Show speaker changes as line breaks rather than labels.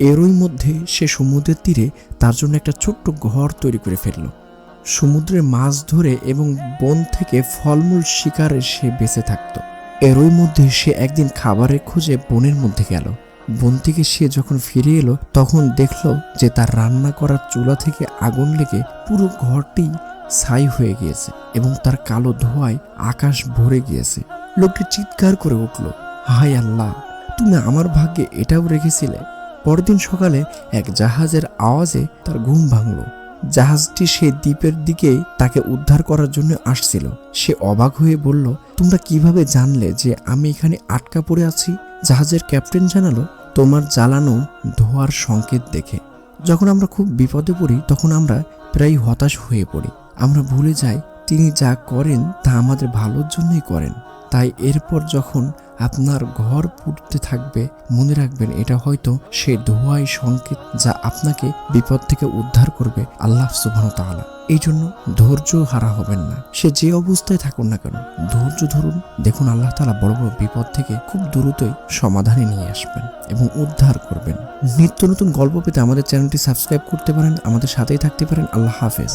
এরই মধ্যে সে সমুদ্রের তীরে তার জন্য একটা ছোট্ট ঘর তৈরি করে ফেলল। সমুদ্রে মাছ ধরে এবং বন থেকে ফলমূল শিকারে সে বেঁচে থাকত। এরই মধ্যে সে একদিন খাবারের খোঁজে বনের মধ্যে গেল। বন থেকে সে যখন ফিরে এলো, তখন দেখল যে তার রান্না করার চুলা থেকে আগুন লেগে পুরো ঘরটি ছাই হয়ে গিয়েছে এবং তার কালো ধোঁয়ায় আকাশ ভরে গিয়েছে। লোকটি চিৎকার করে উঠল, হায় আল্লাহ, তুমি আমার ভাগ্যে এটাও রেখেছিলে? পরদিন সকালে এক জাহাজের আওয়াজে তার ঘুম ভাঙল। জাহাজটি সে দ্বীপের দিকে তাকে উদ্ধার করার জন্য আসছিল। সে অবাক হয়ে বলল, তোমরা কীভাবে জানলে যে আমি এখানে আটকা পড়ে আছি? জাহাজের ক্যাপ্টেন জানালো, তোমার জ্বালানো ধোয়ার সংকেত দেখে। যখন আমরা খুব বিপদে পড়ি, তখন আমরা প্রায় হতাশ হয়ে পড়ি। আমরা ভুলে যাই, তিনি যা করেন তা আমাদের ভালোর জন্যই করেন। তাই এরপর যখন আপনার ঘর পুড়তে থাকবে, মনে রাখবেন, এটা হয়তো সে ধোয়াই সংকেত যা আপনাকে বিপদ থেকে উদ্ধার করবে আল্লাহ সুবাহ তাআলা। এই জন্য ধৈর্য হারা হবেন না। সে যে অবস্থায় থাকুন না কেন, ধৈর্য ধরুন, দেখুন আল্লাহ তাআলা বড় বড় বিপদ থেকে খুব দ্রুতই সমাধানে নিয়ে আসবেন এবং উদ্ধার করবেন। নিত্য নতুন গল্প পেতে আমাদের চ্যানেলটি সাবস্ক্রাইব করতে পারেন, আমাদের সাথেই থাকতে পারেন। আল্লাহ হাফেজ।